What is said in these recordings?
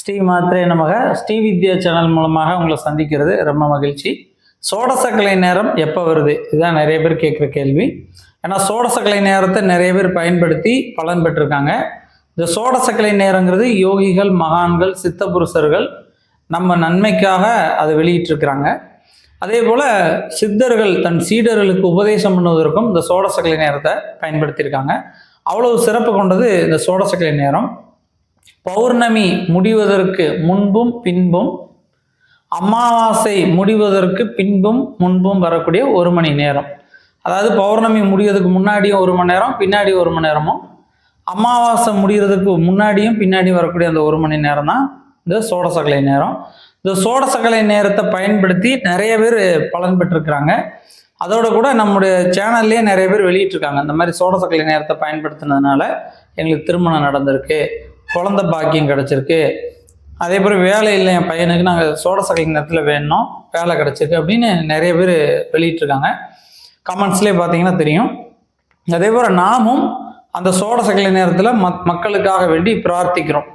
ஸ்ரீ மாத்திரை நமக. ஸ்ரீ வித்யா சேனல் மூலமாக உங்களை சந்திக்கிறது ரொம்ப மகிழ்ச்சி. சோடசக்கலை நேரம் எப்போ வருது? இதுதான் நிறைய பேர் கேட்குற கேள்வி. ஏன்னா சோடசக்கலை நேரத்தை நிறைய பேர் பயன்படுத்தி பலன் பெற்றிருக்காங்க. இந்த சோடசக்கலை நேரங்கிறது யோகிகள் மகான்கள் சித்த புருஷர்கள் நம்ம நன்மைக்காக அதை வெளியிட்டிருக்கிறாங்க. அதே போல் சித்தர்கள் தன் சீடர்களுக்கு உபதேசம் பண்ணுவதற்கும் இந்த சோடசக்கலை நேரத்தை பயன்படுத்தியிருக்காங்க. அவ்வளவு சிறப்பு கொண்டது இந்த சோடசக்கலை நேரம். பௌர்ணமி முடிவதற்கு முன்பும் பின்பும் அமாவாசை முடிவதற்கு பின்பும் முன்பும் வரக்கூடிய ஒரு மணி நேரம். அதாவது பௌர்ணமி முடியறதுக்கு முன்னாடியும் ஒரு மணி நேரம் பின்னாடி ஒரு மணி நேரமும். அமாவாசை முடிகிறதுக்கு முன்னாடியும் பின்னாடி வரக்கூடிய அந்த ஒரு மணி நேரம் தான் இந்த சோடசக்கலை நேரம். இந்த சோடசக்கலை நேரத்தை பயன்படுத்தி நிறைய பேர் பலன் பெற்றிருக்கிறாங்க. அதோட கூட நம்முடைய சேனல்லே நிறைய பேர் வெளியிட்டிருக்காங்க. இந்த மாதிரி சோடசக்கலை நேரத்தை பயன்படுத்தினதுனால எங்களுக்கு திருமணம் நடந்திருக்கு. குழந்த பாக்கியம் கிடச்சிருக்கு. அதே போல் வேலை இல்லை என் பையனுக்கு நாங்கள் சோடசக்கலை நேரத்தில் வேணும் வேலை கிடச்சிருக்கு அப்படின்னு நிறைய பேர் வெளியிட்டிருக்காங்க. கமெண்ட்ஸ்லேயே பார்த்தீங்கன்னா தெரியும். அதே போல் நாமும் அந்த சோடசக்கலை நேரத்தில் மத் மக்களுக்காக வேண்டி பிரார்த்திக்கிறோம்.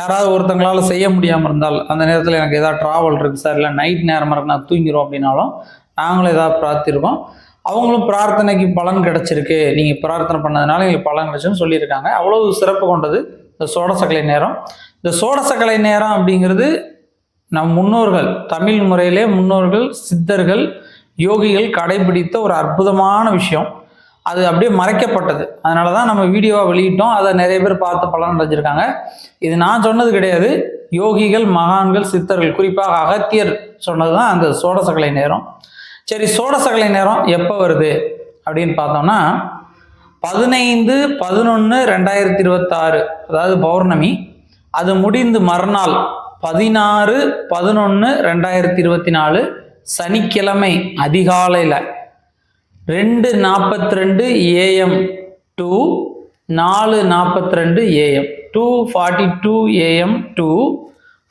யாராவது ஒருத்தங்களால் செய்ய முடியாமல் இருந்தால் அந்த நேரத்தில் எனக்கு எதாவது ட்ராவல் இருக்குது சார் இல்லை நைட் நேரமாக இருக்கு நான் தூங்கிடும் அப்படின்னாலும் நாங்களும் ஏதாவது பிரார்த்திருக்கோம் அவங்களும் பிரார்த்தனைக்கு பலன் கிடச்சிருக்கு. நீங்கள் பிரார்த்தனை பண்ணதுனால எங்களுக்கு பலன் கிடச்சுன்னு சொல்லியிருக்காங்க. அவ்வளோ சிறப்பு கொண்டது. இந்த சோடசக்கலை நேரம். இந்த சோடசக்கலை நேரம் அப்படிங்கிறது நம் முன்னோர்கள் தமிழ் முறையிலே முன்னோர்கள் சித்தர்கள் யோகிகள் கடைபிடித்த ஒரு அற்புதமான விஷயம். அது அப்படியே மறைக்கப்பட்டது. அதனால தான் நம்ம வீடியோவாக வெளியிட்டோம். அதை நிறைய பேர் பார்த்து பலன் அடைஞ்சிருக்காங்க. இது நான் சொன்னது கிடையாது. யோகிகள் மகான்கள் சித்தர்கள் குறிப்பாக அகத்தியர் சொன்னது தான் அந்த சோடசக்கலை நேரம். சரி சோடசக்கலை நேரம் எப்போ வருது அப்படின்னு பார்த்தோம்னா பதினைந்து பதினொன்று ரெண்டாயிரத்தி இருபத்தாறு அதாவது பௌர்ணமி அது முடிந்து மறுநாள் பதினாறு பதினொன்று ரெண்டாயிரத்தி இருபத்தி நாலு சனிக்கிழமை அதிகாலையில் ரெண்டு நாற்பத்தி ரெண்டு ஏஎம் டூ நாலு நாற்பத்தி ரெண்டு AM two forty two AM two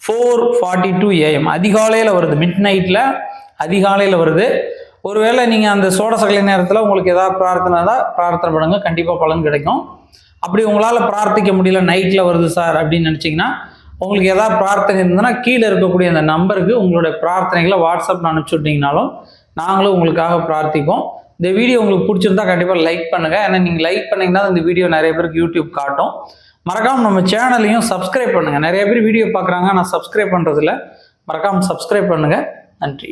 four forty two AM. அதிகாலையில் வருது மிட் நைட்டில் அதிகாலையில் வருது. ஒருவேளை நீங்கள் அந்த சோடசக்கலை நேரத்தில் உங்களுக்கு ஏதாவது பிரார்த்தனை தான் பிரார்த்தனை பண்ணுங்கள் கண்டிப்பாக பலன் கிடைக்கும். அப்படி உங்களால் பிரார்த்திக்க முடியல நைட்டில் வருது சார் அப்படின்னு நினச்சிங்கன்னா உங்களுக்கு ஏதாவது பிரார்த்தனை இருந்ததுன்னா கீழே இருக்கக்கூடிய அந்த நம்பருக்கு உங்களுடைய பிரார்த்தனைகளை வாட்ஸ்அப்பில் அனுப்பிச்சி விட்டிங்கனாலும் நாங்களும் உங்களுக்காக பிரார்த்திப்போம். இந்த வீடியோ உங்களுக்கு பிடிச்சிருந்தா கண்டிப்பாக லைக் பண்ணுங்கள் ஏன்னா நீங்கள் லைக் பண்ணிங்கன்னா இந்த வீடியோ நிறைய பேருக்கு யூடியூப் காட்டும். மறக்காமல் நம்ம சேனலையும் சப்ஸ்கிரைப் பண்ணுங்கள் நிறைய பேர் வீடியோ பார்க்குறாங்க ஆனால் சப்ஸ்கிரைப் பண்ணுறதில்ல மறக்காமல் சப்ஸ்கிரைப் பண்ணுங்கள் நன்றி.